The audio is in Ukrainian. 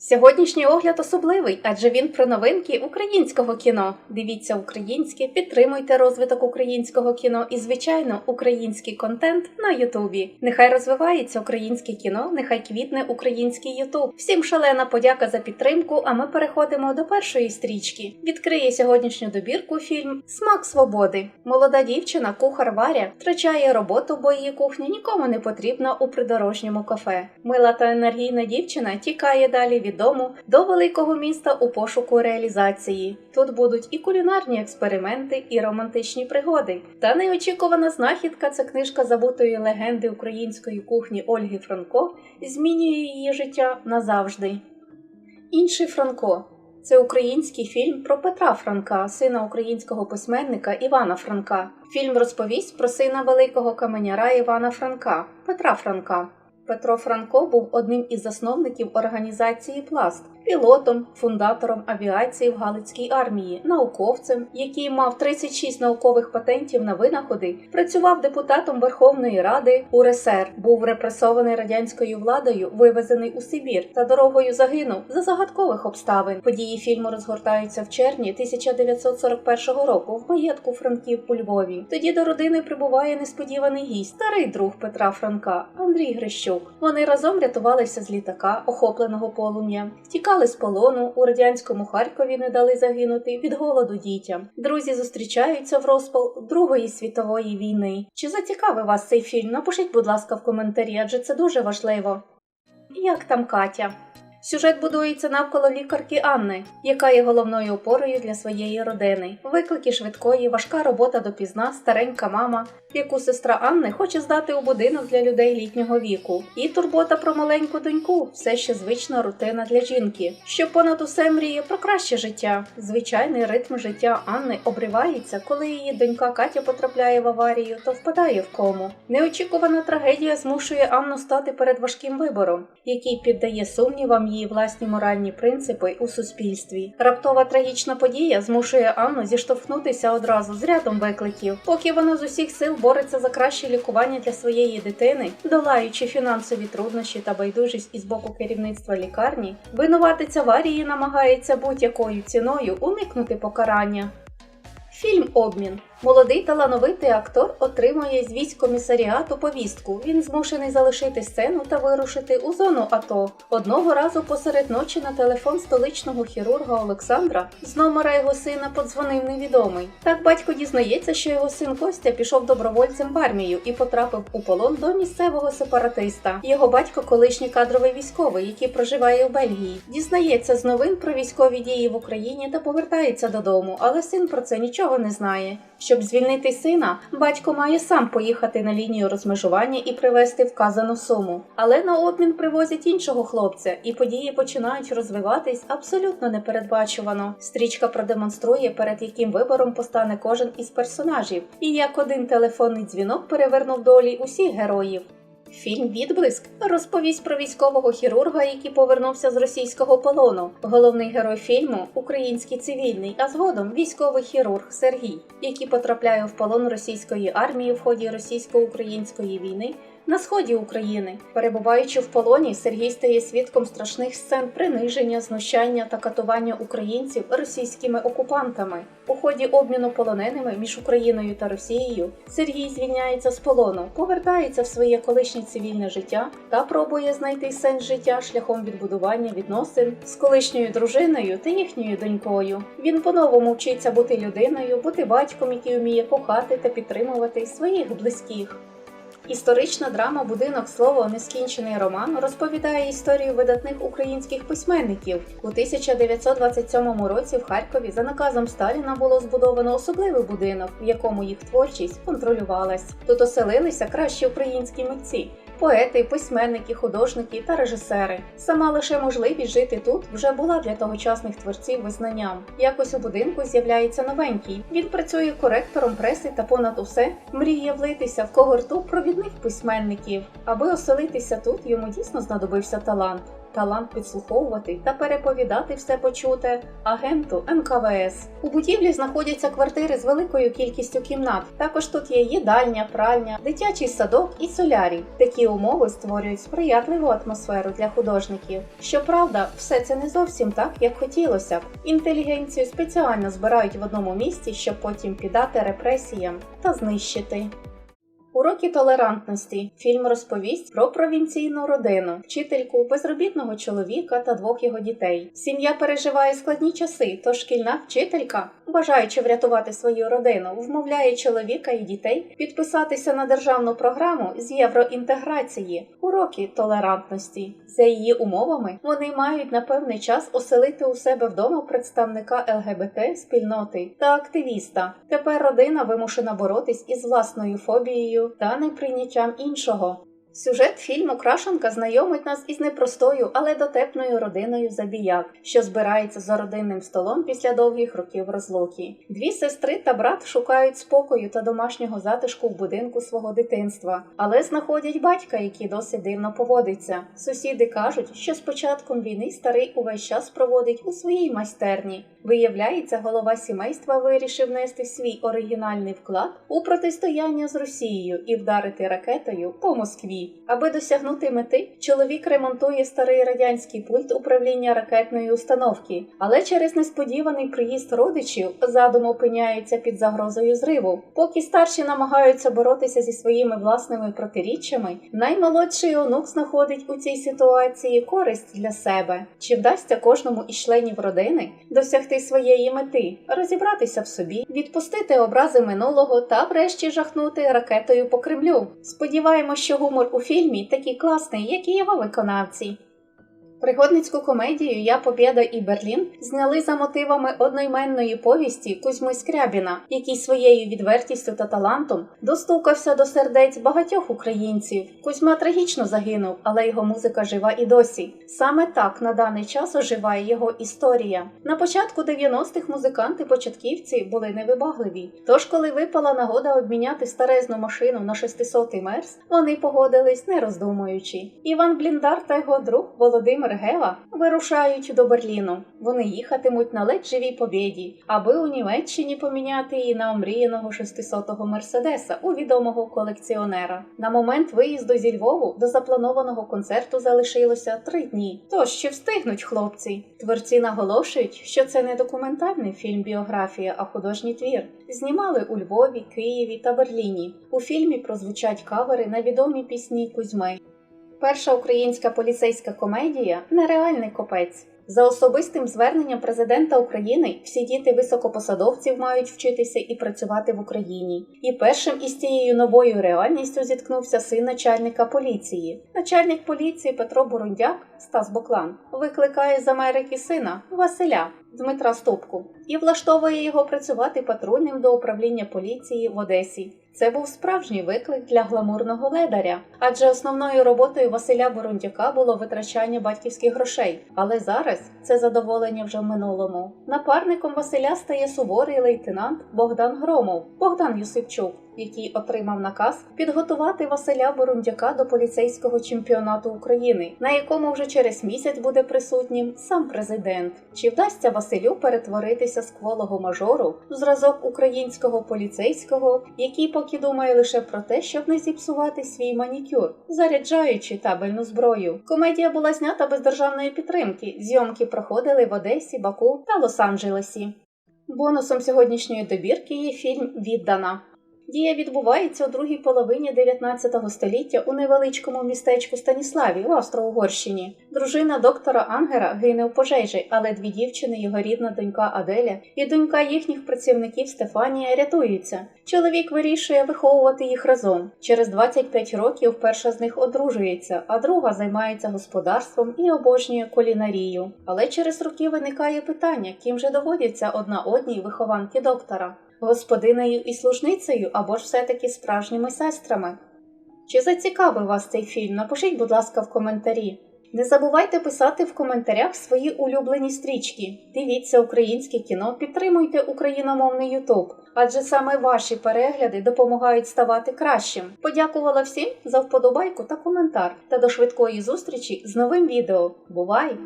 Сьогоднішній огляд особливий, адже він про новинки українського кіно. Дивіться українське, підтримуйте розвиток українського кіно і, звичайно, український контент на Ютубі. Нехай розвивається українське кіно, нехай квітне український Ютуб. Всім шалена подяка за підтримку. А ми переходимо до першої стрічки. Відкриє сьогоднішню добірку фільм Смак свободи. Молода дівчина, кухар Варя, втрачає роботу, бо її кухня нікому не потрібна у придорожньому кафе. Мила та енергійна дівчина тікає далі від дому до великого міста у пошуку реалізації. Тут будуть і кулінарні експерименти, і романтичні пригоди. Та неочікувана знахідка це книжка забутої легенди української кухні Ольги Франко змінює її життя назавжди. Інший Франко це український фільм про Петра Франка, сина українського письменника Івана Франка. Фільм розповість про сина великого каменяра Івана Франка, Петра Франка. Петро Франко був одним із засновників організації Пласт, пілотом, фундатором авіації в Галицькій армії, науковцем, який мав 36 наукових патентів на винаходи, працював депутатом Верховної Ради УРСР, був репресований радянською владою, вивезений у Сибір та дорогою загинув за загадкових обставин. Події фільму розгортаються в червні 1941 року в маєтку Франків у Львові. Тоді до родини прибуває несподіваний гість, старий друг Петра Франка Андрій Грищук. Вони разом рятувалися з літака, охопленого полум'я. полум'ям, втікали з полону у радянському Харкові, не дали загинути від голоду дітям. Друзі зустрічаються в розпал Другої світової війни. Чи зацікавив вас цей фільм? Напишіть, будь ласка, в коментарі, адже це дуже важливо. Як там Катя? Сюжет будується навколо лікарки Анни, яка є головною опорою для своєї родини. Виклики швидкої, важка робота допізна, старенька мама, яку сестра Анни хоче здати у будинок для людей літнього віку. І турбота про маленьку доньку все ще звична рутина для жінки, що понад усе мріє про краще життя. Звичайний ритм життя Анни обривається, коли її донька Катя потрапляє в аварію та впадає в кому. Неочікувана трагедія змушує Анну стати перед важким вибором, який піддає сумнівам її власні моральні принципи у суспільстві. Раптова трагічна подія змушує Анну зіштовхнутися одразу з рядом викликів, поки вона з усіх сил бореться за краще лікування для своєї дитини, долаючи фінансові труднощі та байдужість із боку керівництва лікарні, винуватець аварії намагається будь-якою ціною уникнути покарання. Фільм Обмін. Молодий талановитий актор отримує з військкомісаріату повістку. Він змушений залишити сцену та вирушити у зону АТО. Одного разу посеред ночі на телефон столичного хірурга Олександра з номера його сина подзвонив невідомий. Так батько дізнається, що його син Костя пішов добровольцем в армію і потрапив у полон до місцевого сепаратиста. Його батько колишній кадровий військовий, який проживає в Бельгії. Дізнається з новин про військові дії в Україні та повертається додому, але син про це нічого не знає. Щоб звільнити сина, батько має сам поїхати на лінію розмежування і привезти вказану суму. Але на обмін привозять іншого хлопця, і події починають розвиватись абсолютно непередбачувано. Стрічка продемонструє, перед яким вибором постане кожен із персонажів, і як один телефонний дзвінок перевернув долі усіх героїв. Фільм Відблиск розповість про військового хірурга, який повернувся з російського полону. Головний герой фільму український цивільний, а згодом військовий хірург Сергій, який потрапляє в полон російської армії в ході російсько-української війни. На сході України, перебуваючи в полоні, Сергій стає свідком страшних сцен приниження, знущання та катування українців російськими окупантами. У ході обміну полоненими між Україною та Росією Сергій звільняється з полону, повертається в своє колишнє цивільне життя та пробує знайти сенс життя шляхом відбудування відносин з колишньою дружиною та їхньою донькою. Він по-новому вчиться бути людиною, бути батьком, який вміє кохати та підтримувати своїх близьких. Історична драма Будинок слово нескінчений роман розповідає історію видатних українських письменників. У 1927 році в Харкові за наказом Сталіна було збудовано особливий будинок, в якому їх творчість контролювалась. Тут оселилися кращі українські митці. Поети, письменники, художники та режисери. Сама лише можливість жити тут вже була для тогочасних творців визнанням. Якось у будинку з'являється новенький. Він працює коректором преси та понад усе мріє влитися в когорту провідних письменників. Аби оселитися тут, йому дійсно знадобився талант. Талант підслуховувати та переповідати все почуте агенту НКВС. У будівлі знаходяться квартири з великою кількістю кімнат. Також тут є їдальня, пральня, дитячий садок і солярій. Такі умови створюють сприятливу атмосферу для художників. Щоправда, все це не зовсім так, як хотілося б. Інтелігенцію спеціально збирають в одному місці, щоб потім піддати репресіям та знищити. Уроки толерантності. Фільм розповість про провінційну родину, вчительку, безробітного чоловіка та двох його дітей. Сім'я переживає складні часи, тож шкільна вчителька, бажаючи врятувати свою родину, вмовляє чоловіка і дітей підписатися на державну програму з євроінтеграції, уроки толерантності. За її умовами вони мають на певний час оселити у себе вдома представника ЛГБТ спільноти та активіста. Тепер родина вимушена боротись із власною фобією та неприйняттям іншого. Сюжет фільму Крашенка знайомить нас із непростою, але дотепною родиною забіяк, що збирається за родинним столом після довгих років розлуки. Дві сестри та брат шукають спокою та домашнього затишку в будинку свого дитинства, але знаходять батька, який досить дивно поводиться. Сусіди кажуть, що з початком війни старий увесь час проводить у своїй майстерні. Виявляється, голова сімейства вирішив нести свій оригінальний вклад у протистояння з Росією і вдарити ракетою по Москві. Аби досягнути мети, чоловік ремонтує старий радянський пульт управління ракетної установки, але через несподіваний приїзд родичів задум опиняється під загрозою зриву. Поки старші намагаються боротися зі своїми власними протиріччями, наймолодший онук знаходить у цій ситуації користь для себе. Чи вдасться кожному із членів родини досягти своєї мети, розібратися в собі, відпустити образи минулого та врешті жахнути ракетою по Кремлю? Сподіваємось, що гумор у фільмі такі класний, як і його виконавці. Пригодницьку комедію Я Побєда і Берлін зняли за мотивами одноіменної повісті Кузьми Скрябіна, який своєю відвертістю та талантом достукався до сердець багатьох українців. Кузьма трагічно загинув, але його музика жива і досі. Саме так на даний час оживає його історія. На початку 90-х музиканти-початківці були невибагливі. Тож, коли випала нагода обміняти старезну машину на 600-й мерс, вони погодились не роздумуючи. Іван Бліндар та його друг Володимир Гева вирушають до Берліну. Вони їхатимуть на ледь живій побєді, аби у Німеччині поміняти її на омріяного 600-го мерседеса у відомого колекціонера. На момент виїзду зі Львову до запланованого концерту залишилося три дні. Тож чи встигнуть хлопці? Творці наголошують, що це не документальний фільм біографія, а художній твір. Знімали у Львові, Києві та Берліні. У фільмі прозвучать кавери на відомі пісні Кузьми. Перша українська поліцейська комедія Нереальний копець. За особистим зверненням президента України всі діти високопосадовців мають вчитися і працювати в Україні. І першим із цією новою реальністю зіткнувся син начальника поліції. Начальник поліції Петро Бурундяк Стас Боклан викликає з Америки сина Василя Дмитра Ступку і влаштовує його працювати патрульним до управління поліції в Одесі. Це був справжній виклик для гламурного ледаря, адже основною роботою Василя Бурундяка було витрачання батьківських грошей. Але зараз це задоволення вже в минулому. Напарником Василя стає суворий лейтенант Богдан Громов, Богдан Юсипчук, який отримав наказ підготувати Василя Бурундяка до поліцейського чемпіонату України, на якому вже через місяць буде присутнім сам президент. Чи вдасться Василю перетворитися з кволого мажору в зразок українського поліцейського, який поки думає лише про те, щоб не зіпсувати свій манікюр, заряджаючи табельну зброю? Комедія була знята без державної підтримки. Зйомки проходили в Одесі, Баку та Лос-Анджелесі. Бонусом сьогоднішньої добірки є фільм Віддана. Дія відбувається у другій половині 19 століття у невеличкому містечку Станіславі в Австро-Угорщині. Дружина доктора Ангера гине в пожежі, але дві дівчини, його рідна донька Аделя і донька їхніх працівників Стефанія рятуються. Чоловік вирішує виховувати їх разом. Через 25 років перша з них одружується, а друга займається господарством і обожнює кулінарію. Але через роки виникає питання, ким же доводяться одна одній вихованки доктора господинею і служницею або ж все-таки справжніми сестрами. Чи зацікавив вас цей фільм? Напишіть, будь ласка, в коментарі. Не забувайте писати в коментарях свої улюблені стрічки. Дивіться українське кіно, підтримуйте україномовний Ютуб, адже саме ваші перегляди допомагають ставати кращим. Подякувала всім за вподобайку та коментар. Та до швидкої зустрічі з новим відео. Бувай!